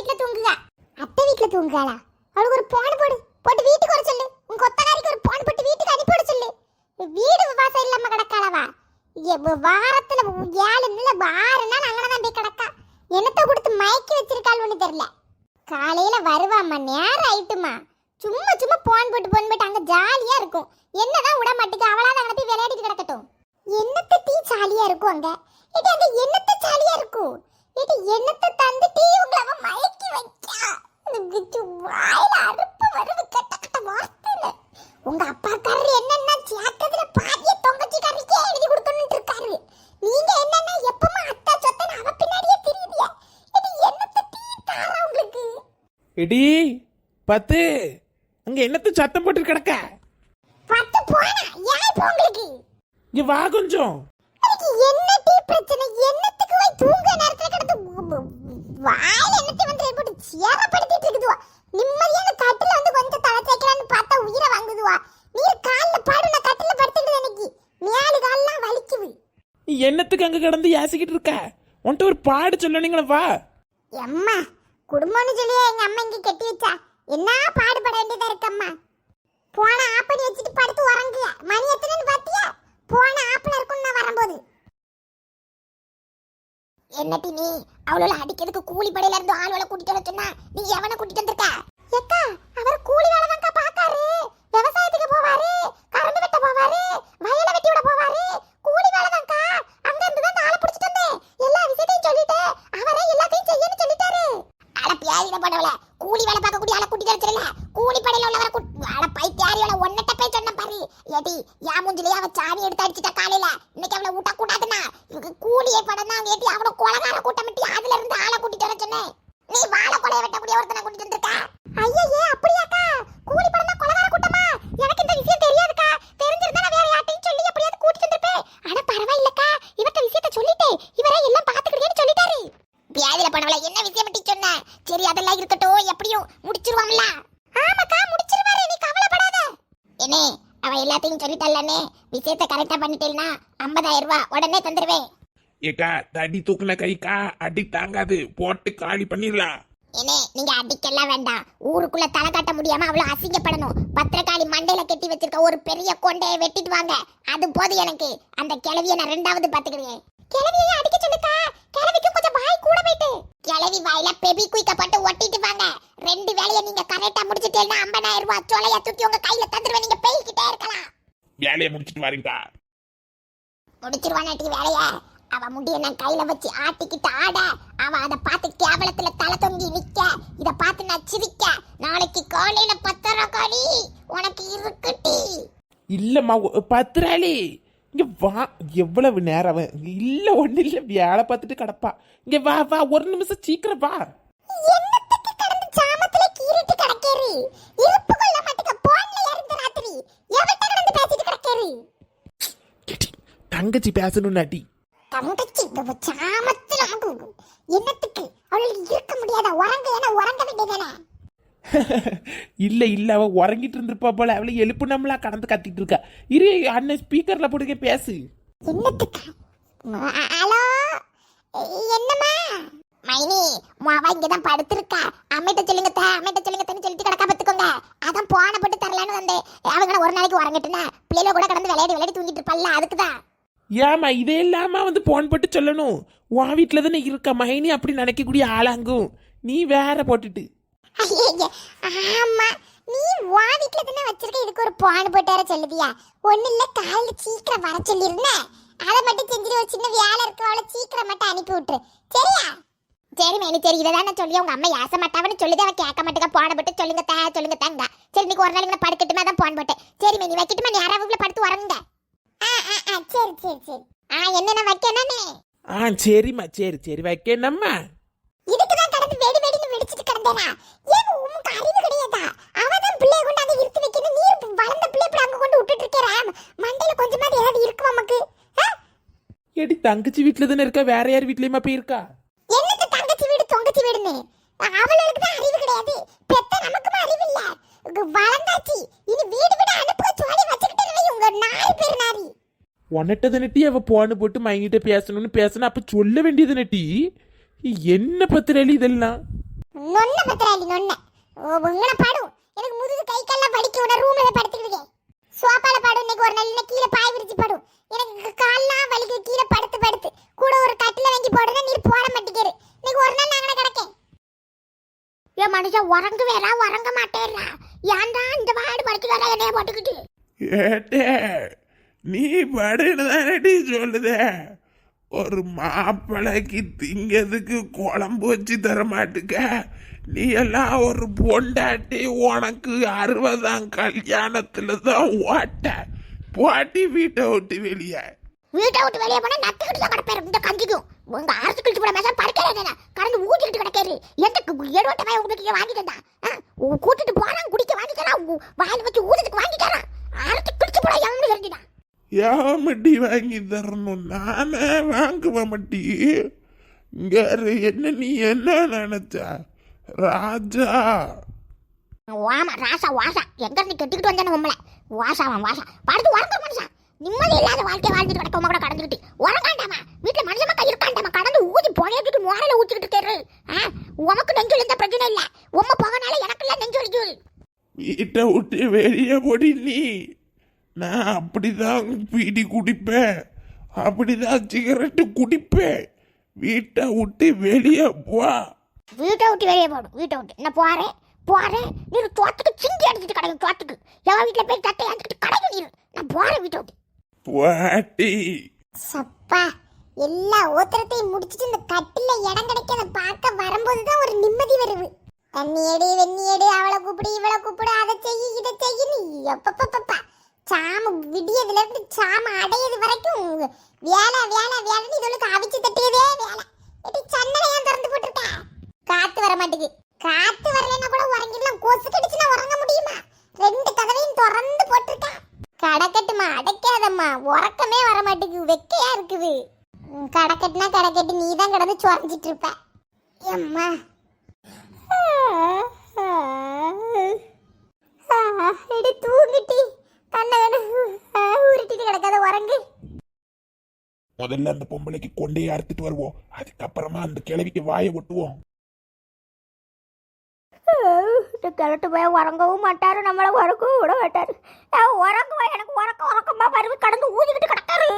வீட்ல தூங்குங்க அத்தை வீட்ல தூங்குகாளா? அவளுக்கு ஒரு போன் போடு. போட்டு வீட்டுக்கு வர சொல்லு. உங்க கொத்தனாரிக்கு ஒரு போன் போட்டு வீட்டுக்கு அனுப்பி விட சொல்லு. வீடு வாசம் இல்லாம கிடக்காளவா? வாரத்துல ஏழு நாள் ஆறு நாள் அங்கனதான் போய் கிடக்கா. என்னத்தை கொடுத்து மயக்கி வச்சிருக்காள் ஒண்ணு தெரியல. காலையில வருவாம்மா. நேரம் ஆயிட்டுமா சும்மா சும்மா போன் போட்டு போன் போட்டு அங்க ஜாலியா இருக்கும். என்னதான் விட மாட்டேங்க அவளா அங்க போய் விளையாடிட்டு கிடக்கட்டும். என்னத்த டீ ஜாலியா இருக்கும் அங்க? இது அங்க என்னத்த ஜாலியா இருக்கும்? இது என்னத்த தந்து டீ உங்களை அவன் மயக்கி வைக்கா? வாயில அறுப்பு வருது கெட்ட கெட்ட வார்த்தையில. உங்க அப்பாக்காரர் என்னன்னா ஜாக்கத்துல பாதிய தொங்கச்சிக்காரிக்கே எழுதி கொடுக்கணும்னு இருக்காரு. நீங்க என்னன்னா எப்பமா அத்தா சொத்தன அவ பின்னாடியே தெரியுதியா? இது என்னத்த டீ தாரா உங்களுக்கு? எடி பத்து. அங்க என்னத்து சத்தம் போட்டு கிடக்க? பத்து போனா ஏன் இப்போ உங்களுக்கு? இங்க வா கொஞ்சம். என்ன டீ பிரச்சனை போய் தூங்க நேரத்துல கிடந்து வாயில என்னத்தை வந்து போட்டு சேரப்படுத்திட்டு இருக்குதுவா. நிம்மதியான கட்டில வந்து கொஞ்சம் தலை தேய்க்கலான்னு பார்த்தா உயிரை வாங்குதுவா. நீ கால்ல பாடு நான் கட்டில படுத்துட்டு எனக்கு. மேலு கால்லாம் வலிக்குது. என்னத்துக்கு அங்க கிடந்து ஏசிக்கிட்டு இருக்க? உன்கிட்ட ஒரு பாடு சொல்லணுங்களா வா. எம்மா குடும்பம்னு சொல்லி எங்க அம்மா இங்க கட்டி வச்சா? என்ன பாடுபட வேண்டியதா இருக்கு அம்மா? போன ஆப்படி வச்சுட்டு படுத்து உறங்குங்க மணி எத்தனைன்னு பாத்தியா? போன ஆப்பிள் இருக்கும் நான் வரும்போது. என்னட்டி நீ? அவளோட அடிக்கிறதுக்கு கூலி படையில இருந்து ஆளுவளை கூட்டிட்டு வர சொன்னா நீ எவனை கூட்டிட்டு வந்திருக்க? எக்கா அவர் கூலி வேலை தான்க்கா பாக்காரு விவசாயத்துக்கு போவாரு கரண்ட் வெட்ட போவாரு வயல வெட்டி விட போவாரு கூலி வேலை தான்க்கா அங்க இருந்து தான் ஆளை பிடிச்சிட்டு வந்தேன் எல்லா விஷயத்தையும் சொல்லிட்டு அவரே எல்லாத்தையும் செய்யணும்னு சொல்லிட்டாரு அட பியாதின பண்ணவல கூலி வேலை பார்க்க கூடிய ஆளை கூட்டிட்டு வரல கூலி படையில உள்ளவரை கூட் அட பைத்தியாரியோட ஒன்னட்ட போய் சொன்ன பாரு ஏடி யா மூஞ்சிலே அவ சாணி எடுத்து அடிச்சிட்ட காலையில. இன்னைக்கு அவனை விட்ட கூடாதுன்னா. இவங்க கூலியை படம் தான் ஏடி அவன கொலகார கூட்டம் அதுல இருந்து ஆளை கூட்டிட்டு வர சொன்னேன். நீ வாழை கொலையை வெட்டக்கூடிய ஒருத்தனை கூட்டிட்டு வந்திருக்க? ஐயே அப்படியாக்கா? கூலி படம் தான் கொலகார கூட்டமா? எனக்கு இந்த விஷயம் தெரியாதுக்கா. தெரிஞ்சிருந்தா நான் வேற யார்ட்டையும் சொல்லி எப்படியாவது கூட்டிட்டு வந்திருப்பேன். ஆனா பரவாயில்லக்கா. இவர்ட்ட விஷயத்த சொல்லிட்டேன். இவரே எல்லாம் பாத்துக்கிட்டேன்னு சொல்லிட்டாரு. வியாதில பண்ணவள என்ன விஷயம் பற்றி சொன்ன? சரி அதெல்லாம் இருக்கட்டும். எப்படியும் முடிச்சிருவாங்களா ஆமாக்கா முடிச்சிருவாரு. நீ கவலைப்படாத. என்னே அவ எல்லாத்தையும் சொல்லிட்டல்லனே விஷயத்தை கரெக்டா பண்ணிட்டேன்னா ஐம்பதாயிரம் ரூபாய் உடனே தந்துருவேன். ஏக்கா தடி தூக்குன கைக்கா அடி தாங்காது. போட்டு காலி பண்ணிடலாம். என்னே நீங்க அடிக்கலாம் வேண்டாம். ஊருக்குள்ள தலை காட்ட முடியாம அவ்வளவு அசிங்கப்படணும். பத்திரக்காளி மண்டையில கட்டி வச்சிருக்க ஒரு பெரிய கொண்டையை வெட்டிட்டு வாங்க. அது போதும் எனக்கு. அந்த கிழவிய நான் ரெண்டாவது பாத்துக்கிறேன் கிழவியை அடிக்க சொல்லுக்கா? கிழவிக்கும் கொஞ்சம் வாய் கூட போயிட்டு. கிழவி வாயில பெபி குயிக்க போட்டு ஒட்டிட்டு வாங்க. ரெண்டு வேலையை நீங்க கரெக்டா முடிச்சிட்டேன்னா ஐம்பதாயிரம் ரூபாய் சொலைய தூக்கி உங்க கையில தந்துருவேன் நீங்க வேலையை முடிச்சிட்டு வரீங்கக்கா முடிச்சிருவானாட்டி வேலைய. அவ முடிய நான் கையில வச்சு ஆட்டிக்கிட்டு ஆட அவ அத பார்த்து கேவலத்துல தலை தொங்கி நிக்க. இத பார்த்து நான் சிரிக்க. நாளைக்கு காலையில பத்தரை காலி. உனக்கு இருக்குட்டி. இல்லம்மா பத்திராளி இங்க வா. எவ்வளவு நேரம்? இல்ல ஒண்ணு இல்ல. வேலை பார்த்துட்டு கிடப்பா. இங்க வா வா. ஒரு நிமிஷம் சீக்கிரம் வா. என்னத்துக்கு கடந்து சாமத்துல கீறிட்டு கிடக்கேரு இருப்பு கொள்ள மாட்டுக்க போன்ல இருந்து ராத்திரி. எவட்ட எடி, தங்கச்சி பேசணும் நாட்டி. தங்கச்சி சாமத்துல நமக்கு என்னத்துக்கு? அவளுக்கு இருக்க முடியாதா? உறங்க ஏன்னா உறங்க வேண்டியதானே? இல்ல இல்ல அவ உறங்கிட்டு இருந்திருப்பா போல. அவளை எழுப்புனம்லா கடந்து கத்திட்டு இருக்கா. இரு அண்ணன் ஸ்பீக்கர்ல போட்டுக்க பேசு. என்னத்துக்கு? ஹலோ? என்னம்மா? மைனி மாவா இங்க தான் படுத்திருக்கா. அம்மிட்ட சொல்லுங்க தா அம்மிட்ட சொல்லுங்க தன்னு சொல்லிட்டு கிடக்கா பத்துக்கோங்க அதான் போன போட்டு தரலான்னு வந்தேன். ஒரு நாளைக்கு உறங்கிட்டுனா பிள்ளைல கூட கடந்து விளையாடி விளையாடி தூங்கிட்டு இருப்பல்ல அதுக்கு தான் ஏமா இதே இல்லாம வந்து போன் போட்டு சொல்லணும். உன் வீட்டுல தானே இருக்க மைனி அப்படி நினைக்கக்கூடிய ஆளாங்கும். நீ வேற போட்டுட்டு. ஆமா நீ வா வீட்டுல தானே வச்சிருக்க இதுக்கு ஒரு போன் போட்டு வர சொல்லுதியா ஒண்ணு இல்ல காலையில சீக்கிரம் வர சொல்லிருந்தேன் அதை மட்டும் செஞ்சுட்டு ஒரு சின்ன வேலை இருக்கு அவளை சீக்கிரம் மட்டும் அனுப்பி விட்டுரு. சரியா? சரி மேனி சரி இதை தானே சொல்லி உங்க அம்மா ஏச மாட்டாவன்னு சொல்லுது அவ கேட்க மாட்டேங்க போன போட்டு சொல்லுங்க தா சொல்லுங்க தாங்க. சரி இன்னைக்கு ஒரு நாளைக்கு படுக்கட்டுமே தான் போன் போட்டேன். சரி மேனி வைக்கட்டுமா நீ யாராவது படுத்து உறங்குங்க. ஆ ஆ ஆ சரி சரி சரி. ஆ என்னென்ன வைக்க என்னன்னு ஆ சரிம்மா சரி சரி வைக்கணும்மா. இதுக்கு தான் கடந்து வெடி வெடின்னு வெடிச்சிட்டு கிடந்தேனா? ஏன் உனக்கு அறிவு கிடையாதா? அவதான் பிள்ளைய கொண்டு அங்க இருத்து வைக்கணும். நீ வளர்ந்த பிள்ளை இப்படி அங்க கொண்டு விட்டுட்டு இருக்கிற மண்டையில கொஞ்சமாவது ஏதாவது இருக்கு நமக்கு? எடி தங்கச்சி வீட்டுல தானே இருக்கா? வேற யார் வீட்லயுமா போயிருக்கா என்னது தங்கச்சி வீடு தொங்கச்சி வீடுன்னு? அவளுக்கு தான் அறிவு கிடையாது பெத்த நமக்குமா அறிவு இல்ல உங்க வளர்ந்தாச்சு இனி வீடு விட அனுப்புக சோழி வச்சுக்கிட்டு உங்க நாலு பேர் நாரி. உன்னிட்ட தானட்டி அவ போன போட்டு மைங்கிட்ட பேசணும்னு பேசினா அப்ப சொல்ல வேண்டியது நட்டி. என்ன பத்திரலி இதெல்லாம்? நொன்ன பத்திராளி நொன்ன. உங்களை பாடும். எனக்கு முதுகு கை கால்லாம் வலிக்க. உன ரூம்ல படுத்துக்கிட்டே சோபால பாடும். இன்னைக்கு ஒரு நாள் கீழே பாய் விரிச்சு பாடும். எனக்கு கால்லாம் வலிக்கு. கீழே படுத்து படுத்து. கூட ஒரு கட்டில வாங்கி போடுனா நீர் போட மாட்டேங்கிறாரு இன்னைக்கு ஒரு நாள் நாங்க கிடக்கேன். ஏன் மனுஷன் உறங்கு வேறா உறங்க மாட்டேறா ஏன்டா இந்த வாடு படுத்து வேற என்னைய போட்டுக்கிட்டு? ஏட்டே நீ படுன்னு தானடி சொல்லுத. ஒரு மாப்பிளைக்கு திங்கிறதுக்கு குழம்பு வச்சு தர மாட்டுக்க நீ எல்லாம் ஒரு பொண்டாட்டி உனக்கு அறுபதாம் கல்யாணத்துல தான் ஓட்ட. போட்டி வீட்டை விட்டு வெளியே. வீட்டை விட்டு வெளியே போனா நத்துக்கிட்டு தான் கிடப்பாரு இந்த கஞ்சிக்கும். உங்க அரசு கழிச்சு போட மேசம் படுக்கிறேன் கடந்து ஊட்டிக்கிட்டு கிடக்காரு. எந்த எடுவட்ட வாய் உங்களுக்கு வாங்கி தந்தா கூட்டிட்டு போறான் குடிக்க வாங்கி தரான் உ- வாயில வச்சு ஊதுறதுக்கு வாங்கி தரான் அரசு கழிச்சு போட எவனு தெரிஞ்சுதான் யாமட்டி வாங்கி தரணும் நானே வாங்குவ மட்டி. இங்க என்ன நீ என்ன நினைச்ச? ராஜா. வாமா ராசா வாசா. எங்க இருந்து கெட்டுக்கிட்டு வந்தானே உம்மள வாசாவான் வாசா. படுத்து உறங்க மனுஷன். நிம்மதி இல்லாத வாழ்க்கை வாழ்ந்துட்டு கிடக்க கூட கடந்துக்கிட்டு உறங்காண்டாமா? வீட்டுல மனுஷன் மக்கள் இருக்காண்டாமா? கடந்து ஊதி புகையிட்டு மோரையில ஊத்திக்கிட்டு இருக்காரு. ஆ, உமக்கு நெஞ்சு எந்த பிரச்சனை இல்ல. உம்ம போகனால எனக்கு இல்ல நெஞ்சு வலிக்குது வீட்டை விட்டு வெளியே போடி நீ. நான் அப்படிதான் பீடி குடிப்பேன். அப்படிதான் சிகரெட்டு குடிப்பேன். வீட்டை விட்டு வெளியே போ வீட்டை விட்டு வெளியே போடும் வீட்டை விட்டு. நான் போறேன். போறேன். நீர் தோத்துக்கு சிங்கி அடிச்சிட்டு கிடைக்கும் தோத்துக்கு. எவன் வீட்டுல போய் தட்டை அடிச்சுட்டு கிடைக்கும் நீர். நான் போறேன் வீட்டை விட்டு. பாட்டி. சப்பா எல்லா ஓத்திரத்தையும் முடிச்சிட்டு இந்த கட்டில இடம் கிடைக்காத பார்க்க வரும்போது தான் ஒரு நிம்மதி வருது. தண்ணி எடு அவளை கூப்பிடு இவளை கூப்பிடு அதை செய்யி இதை செய்யு எப்பப்பப்பப்பா சாம விடியதுல இருந்து சாம அடையது வரைக்கும் வேலை வேலை வேலைன்னு இதுகளுக்கு அவிச்சு தட்டியதே வேலை. எப்படி சன்னலை ஏன் திறந்து போட்டுருக்க? காத்து வர மாட்டேங்குது. காத்து வரலன்னா கூட உறங்கிடலாம். கொசு கடிச்சுனா உறங்க முடியுமா? ரெண்டு கதவையும் திறந்து போட்டிருக்கா. கடக்கட்டுமா? அடைக்காதம்மா. உறக்கமே வர மாட்டேங்குது. வெக்கையா இருக்குது. கடக்கட்டுனா கடக்கட்டு. நீ தான் கிடந்து சுரஞ்சிட்டு இருப்ப. ஏம்மா எடி தூங்கிட்டி. கண்ண உருட்டிட்டு கிடக்காத உறங்கு. முதல்ல அந்த பொம்பளைக்கு கொண்டையை அறுத்துட்டு வருவோம். அதுக்கப்புறமா அந்த கிழவிக்கு வாயை ஒட்டுவோம். கிழட்டு போய் உறங்கவும் மாட்டாரு நம்மள உறக்கவும் விட மாட்டாரு. உறங்குவா எனக்கு உறக்க உறக்கமா வருது கடந்து ஊதிக்கிட்டு கிடக்காரு.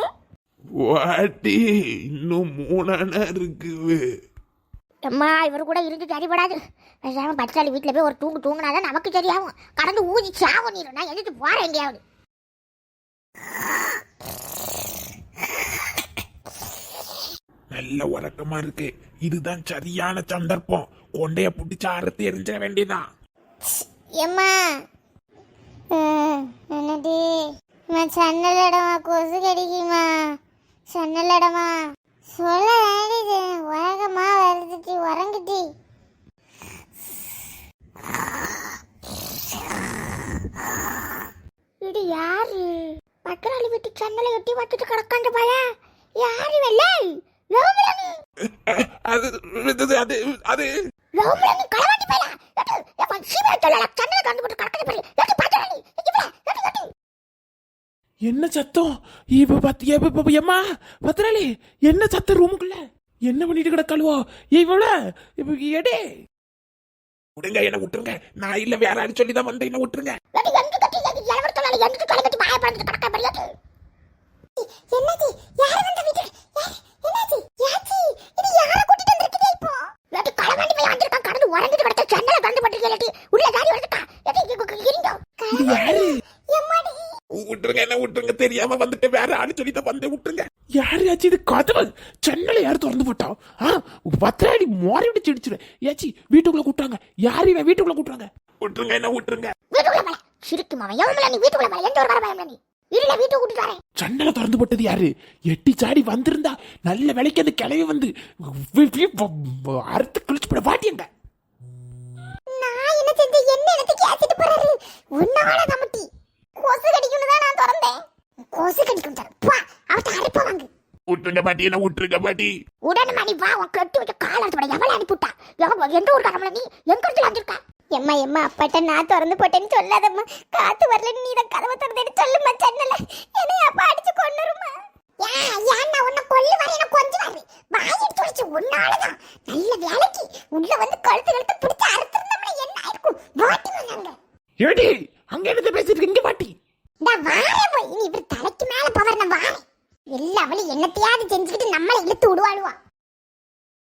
வாட்டி இன்னும் மூணானா இருக்குது. அம்மா இவர் கூட இருந்து சரிபடாது. பேசாம பச்சாலி வீட்டில் போய் ஒரு தூங்கு தூங்கினாதான் நமக்கு சரியாகும். கடந்து ஊதி சாவும் நீரும் நான் எதிர்த்து போறேன் எங்கேயாவது. நல்ல உறக்கமா இருக்கு. இதுதான் சரியான சந்தர்ப்பம். கொண்டைய புடிச்சு அறுத்து எரிஞ்சிட வேண்டியதான் எம்மா என்னது சன்னல் இடமா கொசு கடிக்குமா? சன்னல் இடமா சொல்ல வேண்டியது உறக்கமா வருதுச்சு உறங்குச்சு இது யாரு? பக்கராளி வீட்டு சன்னலை எட்டி வச்சுட்டு கிடக்காண்ட பய யாரு வெள்ளை? ரோமிலனி அது அது அது அது. ரோமிலனி களவாண்டி போயலா எட்டு எவன் சீமையை சொல்லல சன்னலை கண்டு போட்டு கிடக்குது பாரு எட்டு பக்கராளி எட்டு எட்டு எட்டு என்ன சத்தம்? இப்ப பத்து எம்மா? பத்திராளி என்ன சத்தம் ரூமுக்குள்ள? என்ன பண்ணிட்டு கிடக்காளுவோ? இவள இப்ப எடே. விடுங்க என்ன விட்டுருங்க. நான் இல்ல வேற யாரும் சொல்லி தான் வந்தேன். என்ன விட்டுருங்க. எட்டு எங்க தெரியாம வந்துட்டு வேற ஆளு சொல்லி தான் வந்தேன் விட்டுருங்க. யாரையாச்சும் இது கதவு சென்னல யார் திறந்து போட்டோம் ஆ பத்திராடி மோரி விட்டு சிடிச்சிருவேன் ஏச்சி வீட்டுக்குள்ள கூட்டாங்க யார் இவன் வீட்டுக்குள்ள கூட்டுறாங்க? விட்டுருங்க என்ன விட்டுருங்க? வீட்டுக்குள்ள போல. சிரிக்கு மாவன் எவன் நீ வீட்டுக்குள்ள போல? எந்த ஒரு கடை பயம் நீ? இருல வீட்டுக்கு கூட்டிட்டு வரேன். சன்னல திறந்து போட்டது யாரு? எட்டி சாடி வந்திருந்தா நல்ல விலைக்கு அந்த கிளவி வந்து அறுத்து கழிச்சு போட வாட்டியங்க நான் என்ன செஞ்ச என்ன எனக்கு கேச்சிட்டு போறாரு? உன்னால கமட்டி. கொசு திறந்தேன் கொசு கடிக்கும் தர பா அவட்ட அரைப்ப வாங்கு. விட்டுருங்க பாட்டி என்ன விட்டுருங்க பாட்டி. உடனே மணி வா உன் கட்டு வச்ச கால எடுத்து விட எவ்வளவு அனுப்பிவிட்டா? எவன் எந்த ஒரு கடவுள நீ எங்க இருந்து வந்திருக்கா? எம்மா எம்மா அப்பாட்ட நான் திறந்து போட்டேன்னு சொல்லாதம்மா. காத்து வரலன்னு நீ தான் கதவை திறந்து சொல்லுமா சென்னல. என்னை அப்பா அடிச்சு கொண்டுருமா ஏன் ஏன் நான் உன்னை கொல்லு வரை எனக்கு கொஞ்சம் வாயை துடிச்சு உன்னாலதான். நல்ல வேலைக்கு உள்ள வந்து கழுத்து கழுத்து